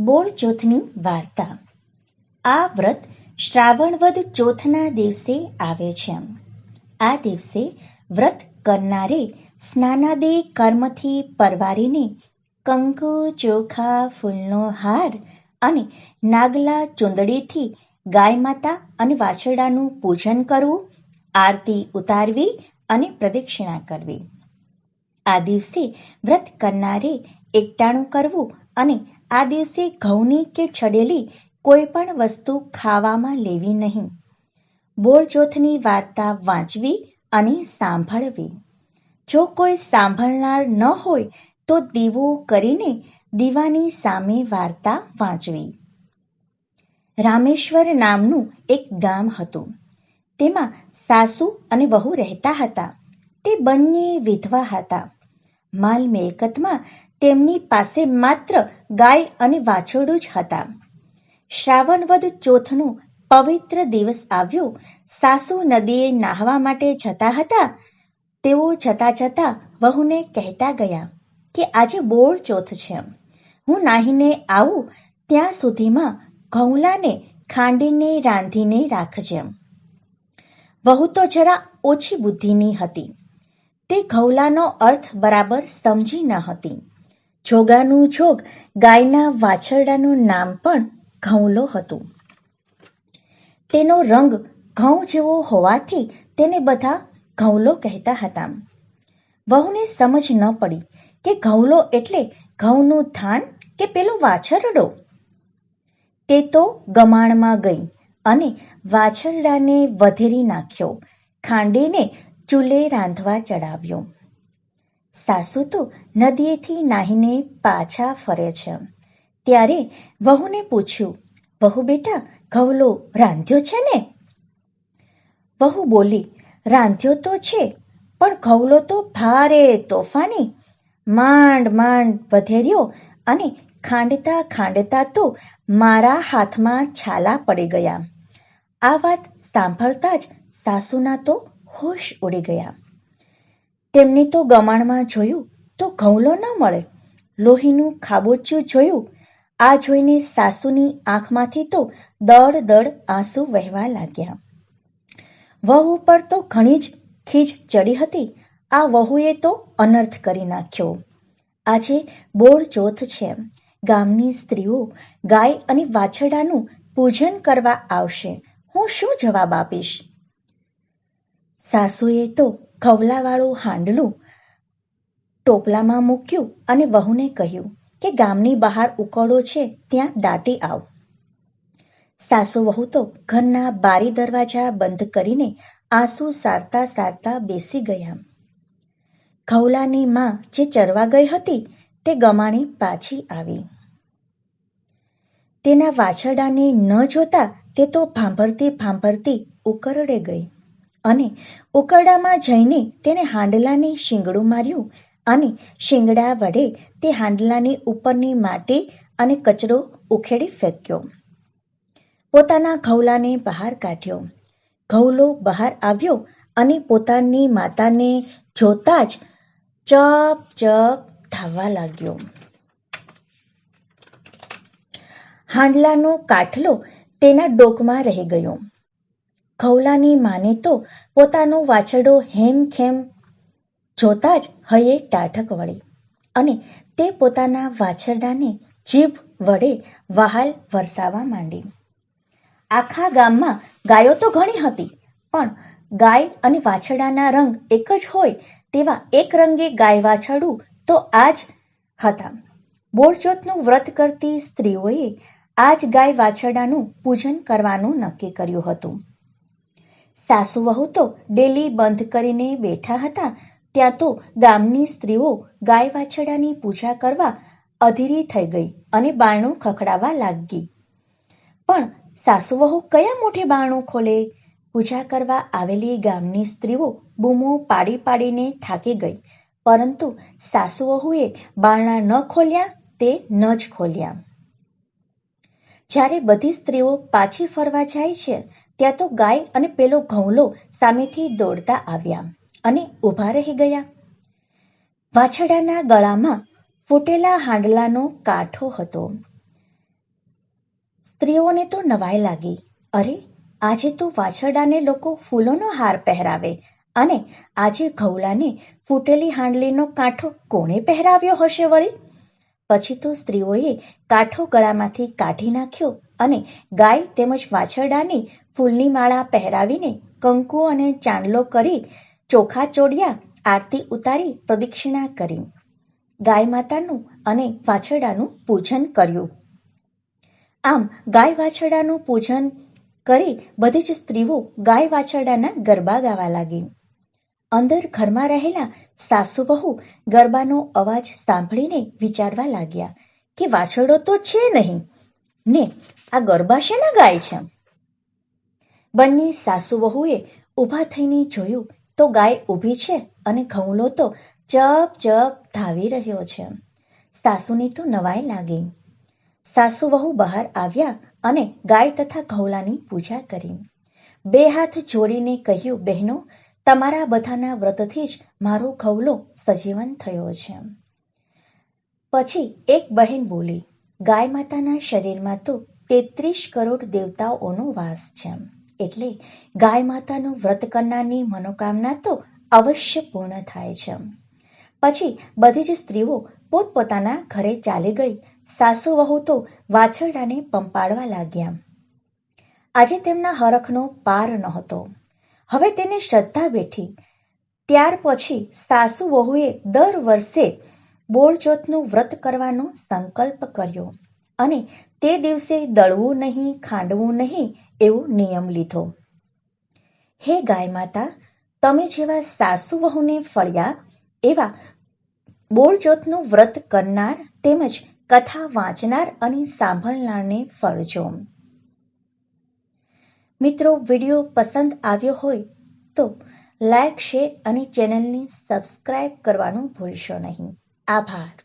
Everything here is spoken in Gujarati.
બોળ ચોથની વાર્તા. આ વ્રત શ્રાવણ વદ ચોથના દિવસે આવે છે. આ દિવસે વ્રત કરનારે સ્નાનાદે કર્મથી પરવારીને કંકુ ચોખા, ફૂલનો હાર અને નાગલા ચૂંદડીથી ગાય માતા અને વાછરડાનું પૂજન કરવું, આરતી ઉતારવી અને પ્રદક્ષિણા કરવી. આ દિવસે વ્રત કરનારે એકટાણું કરવું અને આ દિવસે ઘઉંની કે છડેલી કોઈ પણ વસ્તુ ખાવામાં લેવી નહીં. બોળચોથની વાર્તા વાંચવી અને સાંભળવી. જો કોઈ સાંભળનાર ન હોય તો દીવો કરીને દીવાની સામે વાર્તા વાંચવી. રામેશ્વર નામનું એક ગામ હતું. તેમાં સાસુ અને વહુ રહેતા હતા. તે બંને વિધવા હતા. માલ મિલકતમાં તેમની પાસે માત્ર ગાય અને વાછરડું જ હતા. શ્રાવણવદ ચોથનું પવિત્ર દિવસ આવ્યો. સાસુ નદીએ નાહવા માટે જતા હતા. તેઓ જતા જતા વહુને કહેતા ગયા કે આજે બોળ ચોથ છે. હું નાહીને આવું. ત્યાં સુધીમાં ઘઉંલાને ખાંડીને રાંધીને રાખજે. વહુ તો જરા ઓછી બુદ્ધિની હતી. તે ઘઉલાનો અર્થ બરાબર સમજી ન હતી. જોગાનું જોગ ગાયના વાછરડાનું નામ પણ ઘઉંલો હતું. તેનો રંગ ઘઉં જેવો હોવાથી તેને બધા ઘઉંલો કહેતા હતા. વહુને સમજ ન પડી કે ઘઉંલો એટલે ઘઉંનું ધાન કે પેલો વાછરડો? તે તો ગમાણમાં ગઈ અને વાછરડાને વધેરી નાખ્યો, ખાંડીને ચૂલે રાંધવા ચડાવ્યો. સાસુ તો નદીએથી નાહીને પાછા ફરે છે. ત્યારે વહુને પૂછ્યું, વહુ બેટા ઘવલો રાંધ્યો છે ને? વહુ બોલી, રાંધ્યો તો છે, પણ ઘવલો તો ભારે તોફાની. માંડ માંડ વધેર્યો અને ખાંડતા ખાંડતા તો મારા હાથમાં છાલા પડી ગયા. આ વાત સાંભળતા જ સાસુના તો હોશ ઉડી ગયા. તેમને તો ગમાણમાં જોયું તો ઘઉંલો ન મળે. લોહીનું ખાબોચ્યું જોયું, આ જોઈને સાસુની આંખમાંથી તો દળ દળ આંસુ વહેવા લાગ્યા. વહુ પર તો ઘણી જ ખીજ ચડી હતી, આ વહુએ તો અનર્થ કરી નાખ્યો. આજે બોળ ચોથ છે, ગામની સ્ત્રીઓ ગાય અને વાછરડાનું પૂજન કરવા આવશે, હું શું જવાબ આપીશ? સાસુએ તો ખવલાવાળું હાંડલું ટોપલામાં મૂક્યું અને વહુને કહ્યું કે ગામની બહાર ઉકળો છે, ત્યાં દાટી આવ. સાસુ વહુ તો ઘરના બારી દરવાજા બંધ કરીને આંસુ સારતા સારતા બેસી ગયા. ખવલાની માં જે ચરવા ગઈ હતી, તે ગમાણી પાછી આવી. તેના વાછરડાને ન જોતા તે તો ભાંભરતી ભાંભરતી ઉકરડે ગઈ. અને ઉકરડામાં જઈને તેને હાંડલાને શીંગડું માર્યું અને શીંગડા વડે તે હાંડલાની ઉપરની માટી અને કચરો ઉખેડી ફેંક્યો. પોતાના ઘઉલાને બહાર કાઢ્યો. ઘઉલો બહાર આવ્યો અને પોતાની માતાને જોતા જ ચપ ચપ ધાવવા લાગ્યો. હાંડલાનો કાઠલો તેના ડોકમાં રહી ગયો. ખવલાની માને તો પોતાનો વાછરડો હેમખેમ જોતા જ હયે ટાઢક વળી અને તે પોતાના વાછરડાને જીભ વડે વહાલ વરસાવા માંડી. આખા ગામમાં ગાયો તો ઘણી હતી, પણ ગાય અને વાછરડાના રંગ એક જ હોય તેવા એક રંગે ગાય વાછરડું તો આ જ હતા. બોળચોથનું વ્રત કરતી સ્ત્રીઓએ આ જ ગાય વાછરડાનું પૂજન કરવાનું નક્કી કર્યું હતું. સાસુ વહુ તો ડેલી બંધ કરીને બેઠા હતા. ત્યાં તો ગામની સ્ત્રીઓ ગાય વાછડાની પૂજા કરવા અધીરી થઈ ગઈ અને બારણું ખખડાવા લાગી. પણ સાસુ વહુ કયા મોઢે બારણું ખોલે? પૂજા કરવા આવેલી ગામની સ્ત્રીઓ બૂમો પાડી પાડીને થાકી ગઈ. પરંતુ સાસુ વહુએ બારણા ન ખોલ્યા, તે ન જ ખોલ્યા. જ્યારે બધી સ્ત્રીઓ પાછી ફરવા જાય છે, ત્યાં તો ગાય અને પેલો ઘઉંલો સામેથી દોડતા આવ્યા અને ઊભા રહી ગયા. વાછડાના ગળામાં ફૂટેલા હાંડલાનો કાંઠો હતો. સ્ત્રીઓને તો નવાઈ લાગી. અરે, આજે તો વાછરડાને લોકો ફૂલોનો હાર પહેરાવે અને આજે ઘઉલાને ફૂટેલી હાંડલીનો કાંઠો કોણે પહેરાવ્યો હશે વળી? પછી તો સ્ત્રીઓએ કાંઠો ગળામાંથી કાઢી નાખ્યો અને ગાય તેમજ વાછરડાની ફૂલની માળા પહેરાવીને કંકુ અને ચાંદલો કરી ચોખા ચોડિયા આરતી ઉતારી પ્રદક્ષિણા કરી. ગાય માતાનું અને વાછરડાનું પૂજન કર્યું. આમ ગાય વાછરડાનું પૂજન કરી બધી જ સ્ત્રીઓ ગાય વાછરડાના ગરબા ગાવા લાગી. અંદર ઘરમાં રહેલા સાસુ બહુ ગરબાનો અવાજ સાંભળીને વિચારવા લાગ્યા કે વાછરડો તો છે નહીં. ને આ ગરબા શેના ગાય છે? બંને સાસુ વહુએ ઊભા થઈને જોયું તો ગાય ઊભી છે અને ઘઉંલો તો ચપ ચપ ધાવી રહ્યો છે. સાસુની તો નવાઈ લાગી. સાસુ વહુ બહાર આવ્યા અને ગાય તથા ઘઉલાની પૂજા કરી. બે હાથ જોડીને કહ્યું, બહેનો તમારા બધાના વ્રતથી જ મારો ખવલો સજીવન થયો છે. પછી એક બહેન બોલી, ગાય માતાના શરીરમાં તો તેત્રીસ કરોડ દેવતાઓનો વાસ છે. એટલે ગાય માતાનું વ્રત કરનારની મનોકામના તો અવશ્ય પૂર્ણ થાય છે. પછી બધી જ સ્ત્રીઓ પોતપોતાના ઘરે ચાલી ગઈ. સાસુ વહુ તો વાછરડાને પંપાડવા લાગ્યા. આજે તેમના હરખનો પાર નહોતો. હવે તેને શ્રદ્ધા બેઠી. ત્યાર પછી સાસુ વહુએ દર વર્ષે બોળચોથનું વ્રત કરવાનો સંકલ્પ કર્યો અને તે દિવસે દળવું નહીં, ખાંડવું નહીં એવો નિયમ લીધો. હે ગાય માતા, તમે જેવા સાસુ વહુને ફળ્યા, એવા બોળચોથનું વ્રત કરનાર તેમજ કથા વાંચનાર અને સાંભળનારને ફળજો. મિત્રો, વીડિયો પસંદ આવ્યો હોય તો લાઈક શેર અને ચેનલને સબસ્ક્રાઇબ કરવાનું ભૂલશો નહીં. આભાર.